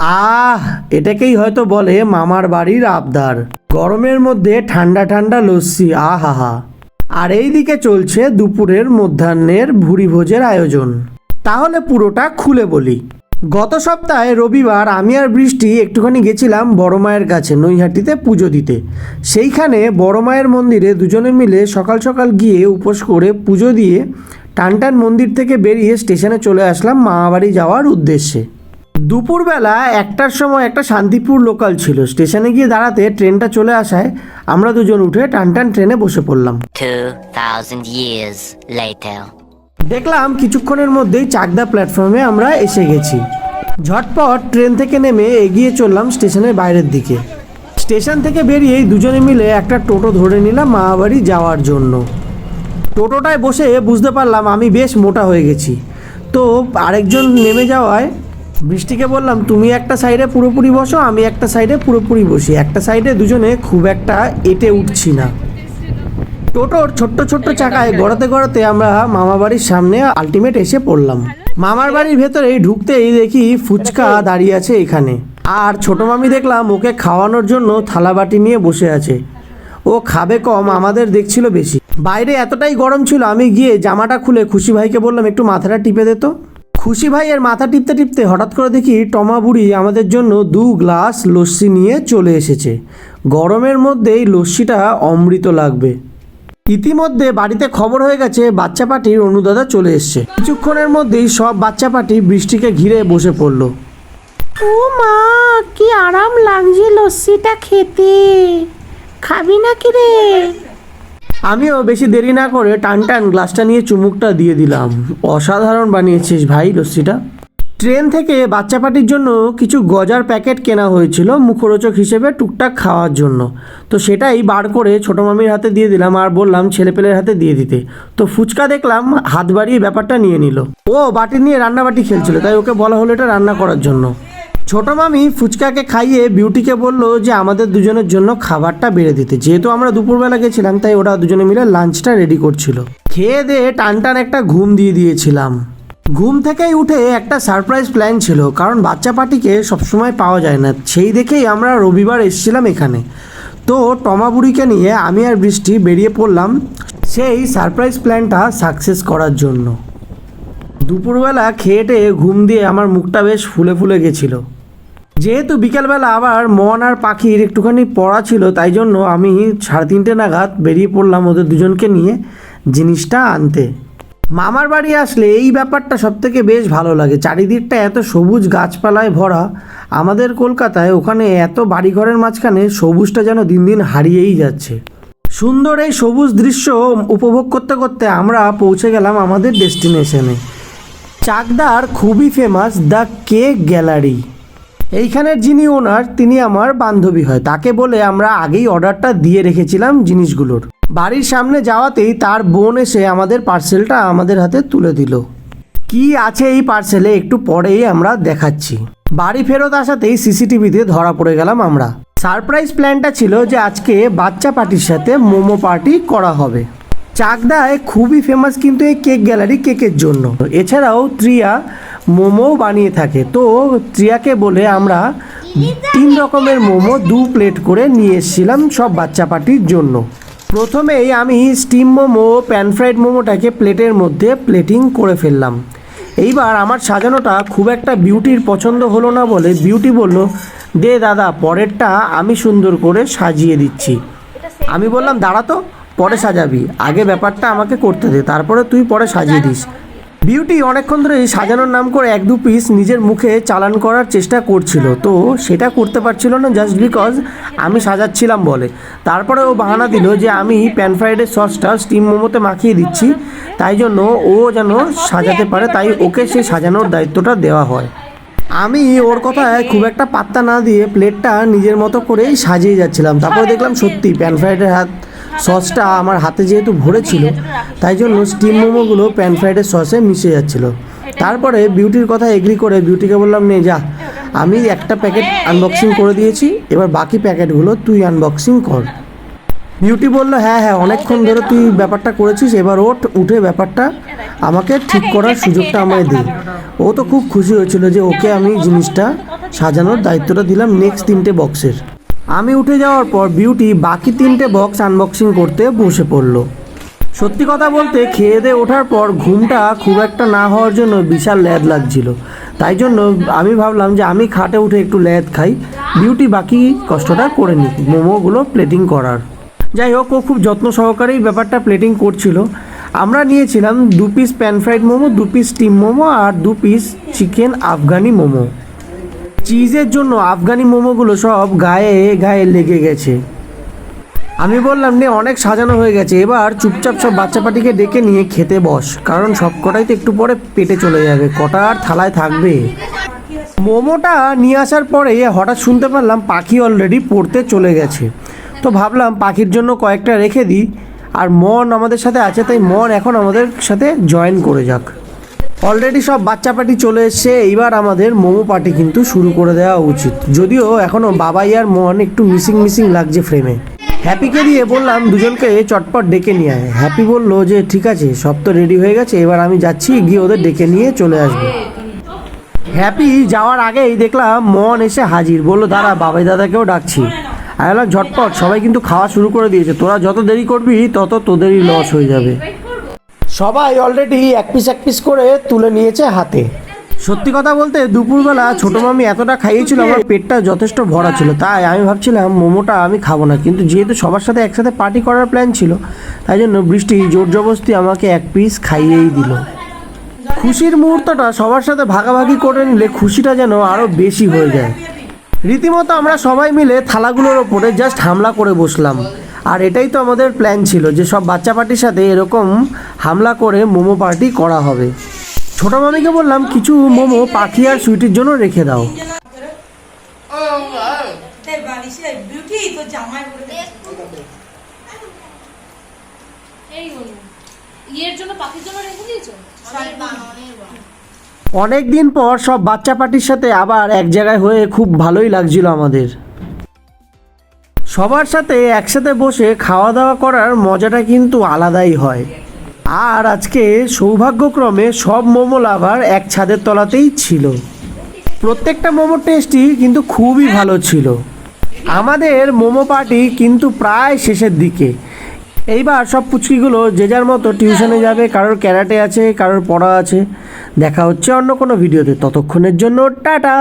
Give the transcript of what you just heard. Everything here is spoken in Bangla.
আহ, এটাকেই হয়তো বলে মামার বাড়ির আবদার। গরমের মধ্যে ঠান্ডা ঠান্ডা লস্যি, আহাহা। আর এই দিকে চলছে দুপুরের মধ্যাহ্নের ভুরি ভোজের আয়োজন। তাহলে পুরোটা খুলে বলি। গত সপ্তাহে রবিবার আমি আর বৃষ্টি একটুখানি গেছিলাম বড় মায়ের কাছে, নৈহাটিতে পুজো দিতে। সেইখানে বড় মায়ের মন্দিরে দুজনে মিলে সকাল সকাল গিয়ে উপোস করে পুজো দিয়ে টানটান মন্দির থেকে বেরিয়ে স্টেশনে চলে আসলাম মামাবাড়ি যাওয়ার উদ্দেশ্যে। দুপুরবেলা একটার সময় একটা শান্তিপুর লোকাল ছিল। স্টেশনে গিয়ে দাঁড়াতে ট্রেনটা চলে আসায় আমরা দুজন উঠে টানটান ট্রেনে বসে পড়লাম। 2,000 years later. দেখলাম কিছুক্ষণের মধ্যেই চাকদা প্ল্যাটফর্মে আমরা এসে গেছি। ঝটপট ট্রেন থেকে নেমে এগিয়ে চললাম স্টেশনের বাইরের দিকে। স্টেশন থেকে বেরিয়েই দুজনে মিলে একটা টোটো ধরে নিলাম মামাবাড়ি যাওয়ার জন্য। টোটোটায় বসে বুঝতে পারলাম আমি বেশ মোটা হয়ে গেছি। তো আরেকজন নেমে যাওয়ায় বৃষ্টিকে বললাম, তুমি একটা সাইডে পুরোপুরি বসো, আমি একটা সাইডে পুরোপুরি বসি। একটা সাইডে দুজনে খুব একটা এটে উঠছি না। টোটোর ছোট্ট ছোট্ট চাকায় গড়াতে গড়াতে আমরা মামা বাড়ির সামনে আলটিমেট এসে পড়লাম। মামার বাড়ির ভেতরেই ঢুকতেই দেখি ফুচকা দাঁড়িয়ে আছে এখানে। আর ছোট মামি দেখলাম ওকে খাওয়ানোর জন্য থালা বাটি নিয়ে বসে আছে। ও খাবে কম, আমাদের দেখছিল বেশি। বাইরে এতটাই গরম ছিল, আমি গিয়ে জামাটা খুলে খুশি ভাইকে বললাম, একটু মাথাটা টিপে দে তো। খুশি ভাইয়ের মাথা টিপতে টিপতে হঠাৎ করে দেখি টমা বুড়ি আমাদের জন্য দু গ্লাস লস্যি নিয়ে চলে এসেছে। গরমের মধ্যেই লস্যিটা অমৃত লাগবে। ইতিমধ্যে বাড়িতে খবর হয়ে গেছে, বাচ্চা পাটির অনুদাদা চলে এসছে। কিছুক্ষণের মধ্যেই সব বাচ্চা পাটি বৃষ্টিকে ঘিরে বসে পড়ল। ও মা, কি আরাম লাগছে লস্যিটা খেতে। খাবি নাকি রে? আমিও বেশি দেরি না করে টান টান গ্লাসটা নিয়ে চুমুকটা দিয়ে দিলাম। অসাধারণ বানিয়েছিস ভাই লস্যিটা। ট্রেন থেকে বাচ্চা পাটির জন্য কিছু গজার প্যাকেট কেনা হয়েছিল মুখরোচক হিসেবে টুকটাক খাওয়ার জন্য। তো সেটাই বার করে ছোটো মামির হাতে দিয়ে দিলাম আর বললাম ছেলেপেলের হাতে দিয়ে দিতে। তো ফুচকা দেখলাম হাত বাড়িয়ে ব্যাপারটা নিয়ে নিল। ও বাটি নিয়ে রান্না বাটি খেলছিল, তাই ওকে বলা হলো এটা রান্না করার জন্য। ছোট মামি ফুচকাকে খাইয়ে বিউটিকে বলল যে আমাদের দুজনের জন্য খাবারটা বেড়ে দিতে। যেহেতু আমরা দুপুরবেলা গেছিলাম, তাই ওরা দুজনে মিলে লাঞ্চটা রেডি করছিল। খেয়ে দিয়ে টান টান একটা ঘুম দিয়ে দিয়েছিলাম। ঘুম থেকেই উঠে একটা সারপ্রাইজ প্ল্যান ছিল, কারণ বাচ্চা পার্টিকে সবসময় পাওয়া যায় না। সেই দেখেই আমরা রবিবার এসেছিলাম এখানে। তো টমাবুড়িকে নিয়ে আমি আর বৃষ্টি বেরিয়ে পড়লাম সেই সারপ্রাইজ প্ল্যানটা সাকসেস করার জন্য। দুপুরবেলা খেয়েটে ঘুম দিয়ে আমার মুখটা বেশ ফুলে ফুলে গেছিল। যেহেতু বিকেলবেলা আবার মন আর পাখির একটুখানি পড়া ছিল, তাই জন্য আমি সাড়ে তিনটে নাগাদ বেরিয়ে পড়লাম ওদের দুজনকে নিয়ে জিনিসটা আনতে। মামার বাড়ি আসলে এই ব্যাপারটা সবথেকে বেশ ভালো লাগে। চারিদিকটা এত সবুজ গাছপালায় ভরা। আমাদের কলকাতায় ওখানে এত বাড়িঘরের মাঝখানে সবুজটা যেন দিন দিন হারিয়েই যাচ্ছে। সুন্দর এই সবুজ দৃশ্য উপভোগ করতে করতে আমরা পৌঁছে গেলাম আমাদের ডেস্টিনেশনে। চাকদার খুবই ফেমাস দ্য কেক গ্যালারি এইখানের যিনি ওনার, তিনি আমার বান্ধবী হয়। তাকে বলে আমরা আগেই অর্ডারটা দিয়ে রেখেছিলাম জিনিসগুলোর। বাড়ির সামনে যাওয়াতেই তার বোন এসে আমাদের পার্সেলটা আমাদের হাতে তুলে দিল। কি আছে এই পার্সেলে একটু পরেই আমরা দেখাচ্ছি। বাড়ি ফেরত আসাতেই সিসিটিভিতে ধরা পড়ে গেলাম আমরা। সারপ্রাইজ প্ল্যানটা ছিল যে আজকে বাচ্চা পার্টির সাথে মোমো পার্টি করা হবে। চাকদায় খুবই ফেমাস কিন্তু এই কেক গ্যালারি কেকের জন্য। এছাড়াও ত্রিয়া মোমো বানিয়ে থাকে। তো ত্রিয়াকে বলে আমরা তিন রকমের মোমো দু প্লেট করে নিয়ে এসেছিলাম সব বাচ্চা পার্টির জন্য। প্রথমেই আমি স্টিম মোমো, প্যান ফ্রাইড মোমোটাকে প্লেটের মধ্যে প্লেটিং করে ফেললাম। এইবার আমার সাজানোটা খুব একটা বিউটির পছন্দ হলো না বলে বিউটি বলল, দে দাদা, পরেরটা আমি সুন্দর করে সাজিয়ে দিচ্ছি। আমি বললাম, দাঁড়া তো, পরে সাজাবি। আগে ব্যাপারটা আমাকে করতে দে, তারপরে তুই পরে সাজিয়ে দিস। বিউটি অনেকক্ষণ ধরে সাজানোর নাম করে এক দু পিস নিজের মুখে চালান করার চেষ্টা করছিল। তো সেটা করতে পারছিল না জাস্ট বিকজ আমি সাজাচ্ছিলাম বলে। তারপরে ও বাহানা দিল যে আমি প্যান ফ্রাইডের সসটা স্টিম মোমোতে মাখিয়ে দিচ্ছি। তাই জন্য ও যেন সাজাতে পারে, তাই ওকে সেই সাজানোর দায়িত্বটা দেওয়া হয়। আমি ওর কথায় খুব একটা পাত্তা না দিয়ে প্লেটটা নিজের মতো করেই সাজিয়ে যাচ্ছিলাম। তারপর দেখলাম সত্যি প্যান ফ্রাইডের হাত সসটা আমার হাতে যেহেতু ভরে ছিল তাই জন্য স্টিম মোমোগুলো প্যান ফ্রাইডের সসে মিশে যাচ্ছিল। তারপরে বিউটির কথা এগ্রি করে বিউটিকে বললাম, নে যা, আমি একটা প্যাকেট আনবক্সিং করে দিয়েছি, এবার বাকি প্যাকেটগুলো তুই আনবক্সিং কর। বিউটি বলল হ্যাঁ হ্যাঁ অনেকক্ষণ ধরে তুই ব্যাপারটা করেছিস, এবার ওঠ, উঠে ব্যাপারটা আমাকে ঠিক করার সুযোগটা আমায় দে। ও তো খুব খুশি হয়েছিল যে ওকে আমি জিনিসটা সাজানোর দায়িত্বটা দিলাম নেক্সট তিনটে বক্সের আমি উঠে যাওয়ার পর বিউটি বাকি তিনটে বক্স আনবক্সিং করতে বসে পড়ল। সত্যি কথা বলতে খেয়ে দিয়ে ওঠার পর ঘুমটা খুব একটা না হওয়ার জন্য বিশাল ল্যাদ লাগছিল। তাই জন্য আমি ভাবলাম যে আমি খাটে উঠে একটু ল্যাদ খাই। বিউটি বাকি কষ্টটা করে নিই মোমোগুলো প্লেটিং করার। যাই হোক, ও খুব যত্ন সহকারেই ব্যাপারটা প্লেটিং করছিল। আমরা নিয়েছিলাম দু পিস প্যান ফ্রাইড মোমো, দু পিস স্টিম মোমো আর দু পিস চিকেন আফগানি মোমো। চিজের জন্য আফগানি মোমোগুলো সব গায়ে গায়ে লেগে গেছে। আমি বললাম, নে, অনেক সাজানো হয়ে গেছে। এবার চুপচাপ সব বাচ্চা পাটিকে ডেকে নিয়ে খেতে বস। কারণ সব কটাই তো একটু পরে পেটে চলে যাবে। কটা আর থালায় থাকবে? মোমোটা নিয়ে আসার পরে হঠাৎ শুনতে পারলাম পাখি অলরেডি পড়তে চলে গেছে। তো ভাবলাম পাখির জন্য কয়েকটা রেখে দিই। আর মন আমাদের সাথে আছে, তাই মন এখন আমাদের সাথে জয়েন করে যাক। অলরেডি সব বাচ্চা পার্টি চলে এসছে, এইবার আমাদের মোমো পার্টি কিন্তু শুরু করে দেওয়া উচিত। যদিও এখনও বাবাই আর মন একটু মিসিং মিসিং লাগছে ফ্রেমে হ্যাপিকে দিয়ে বললাম দুজনকে চটপট ডেকে নিয়ে আয়। হ্যাপি বলল যে, ঠিক আছে, সব তো রেডি হয়ে গেছে, এবার আমি যাচ্ছি, গিয়ে ওদের ডেকে নিয়ে চলে আসব। হ্যাপি যাওয়ার আগেই দেখলাম মন এসে হাজির। বলল, দাঁড়া, বাবাই দাদাকেও ডাকছি। আর ঝটপট, সবাই কিন্তু খাওয়া শুরু করে দিয়েছে। তোরা যত দেরি করবি, তত তোদেরই লস হয়ে যাবে। সবাই অলরেডি এক পিস এক পিস করে তুলে নিয়েছে হাতে। সত্যি কথা বলতে দুপুরবেলা ছোটো মামি এতটা খাইয়েছিল আমার পেটটা যথেষ্ট ভরা ছিল। তাই আমি ভাবছিলাম মোমোটা আমি খাব না। কিন্তু যেহেতু সবার সাথে একসাথে পার্টি করার প্ল্যান ছিল তাই জন্য বৃষ্টি জোর জবস্তি আমাকে এক পিস খাইয়েই দিল। খুশির মুহূর্তটা সবার সাথে ভাগাভাগি করে নিলে খুশিটা যেন আরও বেশি হয়ে যায়। রীতিমতো আমরা সবাই মিলে থালাগুলোর ওপরে জাস্ট হামলা করে বসলাম। আর এটাই তো আমাদের প্ল্যান ছিল যে সব বাচ্চা পার্টির সাথে এরকম হামলা করে মোমো পার্টি করা হবে। ছোটো মামিকে বললাম, কিছু মোমো পাখি আর সুইটির জন্য রেখে দাও। অনেক দিন পর সব বাচ্চা পার্টির সাথে আবার এক জায়গায় হয়ে খুব ভালোই লাগছিল আমাদের। সবার সাথে একসাথে বসে খাওয়া দাওয়া করার মজাটা কিন্তু আলাদাই হয়। আর আজকে সৌভাগ্যক্রমে সব মোমো লাভার এক ছাদের তলাতেই ছিল। প্রত্যেকটা মোমো টেস্টই কিন্তু খুবই ভালো ছিল। আমাদের মোমো পার্টি কিন্তু প্রায় শেষের দিকে। এইবার সব পুচকিগুলো যে যার মতো টিউশনে যাবে, কারোর ক্যারাটে আছে, কারোর পড়া আছে। দেখা হচ্ছে অন্য কোনো ভিডিওতে ততক্ষণের জন্য টাটা!